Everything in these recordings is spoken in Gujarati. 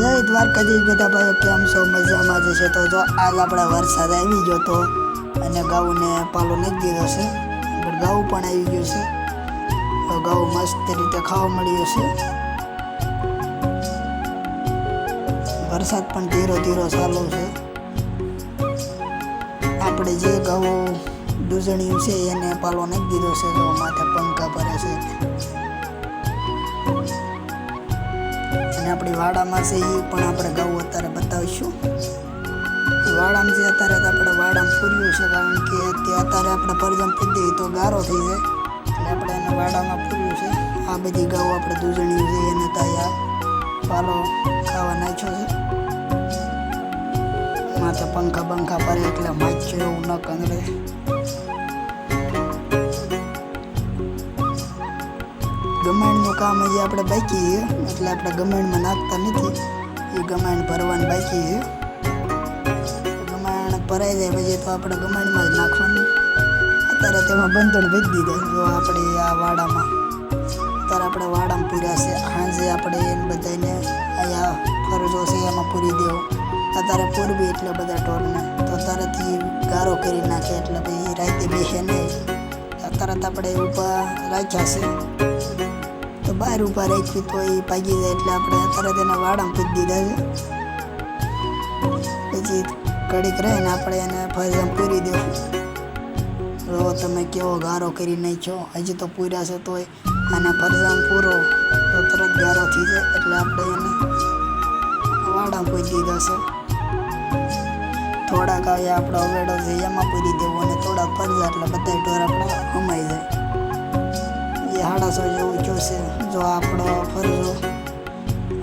જય દ્વારકાધીશ બધા ભાઈઓ, કેમ છો? મજામાં જ છે. તો જો આજ આપણે વરસાદ આવી ગયો તો અને ગાઉને પાલો નથી દીધો છે. આગળ ગાઉ પણ આવી ગયું છે. તો ગાઉ મસ્ત રીતે ખાવા મળ્યું છે. વરસાદ પણ ધીરો ધીરો ચાલુ છે. આપણે જે ગાઉ દૂધણિયું છે એને પાલો નાખી દીધો છે. તો માથે પંખા ભરે છે. આપણી વાડામાં છે એ પણ આપણે ગાઉ અત્યારે બતાવીશું. વાડામાં જે અત્યારે આપણે વાડામાં પૂર્યું છે કારણ કે તે અત્યારે આપણે પરજમ પૂરી તો ગારો થઈ જાય. એટલે આપણે એને વાડામાં પૂર્યું છે. આ બધી ગાઉ આપણે દૂધણિયું છે, એને ત્યાં પાલો ખાવા નાખ્યો છે. માથે પંખા બંખા ભરે એટલે માચ્યો એવું ન કંગરે ગમાણનું કામ હજી આપણે બાકી એટલે આપણે ગમાણમાં નાખતા નથી. એ ગમાણ ભરવાનું બાકી છે. ગમાણ ભરાઈ જાય પછી તો આપણે ગમાણમાં જ નાખવાનું. અત્યારે તેમાં બંધણ ભરી દીધા જો આપણે આ વાડામાં, અત્યારે આપણે વાડામાં પૂર્યા છે. સાંજે આપણે એને બધાને અહીંયા ફરજો છે, એમાં પૂરી દેવો. અત્યારે પૂરબી એટલે બધા ઢોરને. તો અત્યારેથી ગારો કરી નાખે, એટલે ભાઈ રાતે બેસે નહીં. અત્યારે તો આપણે ઊભા રાખ્યા છે. તો બહાર ઊભા રાખી તો એ પાકી જાય એટલે આપણે તરત એના વાડામાં પૂરી દીધા છે. પછી કડીક રહીને આપણે એને ભજન પૂરી દેવું રહો તમે કેવો ગારો કરી નાખ્યો? હજી તો પૂર્યા છે તોય અને ફરજમ પૂરો. તો તરત ગારો થઈ જાય એટલે આપણે એને વાળા પૂરી દીધા છે. થોડાક આવ્યા આપણો અવેડો છે, એમાં પૂરી દેવો અને થોડાક ફરજા એટલે બધા ઢોર આપણે કમાઈ જાય. એ હાડાસો જેવું જોશે. જો આપણો ફરજો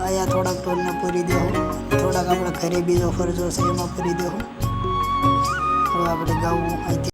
અહીંયા થોડાક ઢોરને પૂરી દેવું થોડાક આપણે ઘરે બીજો ફરજો છે એમાં પૂરી દેવું હવે આપણે ગાવું અહીંથી.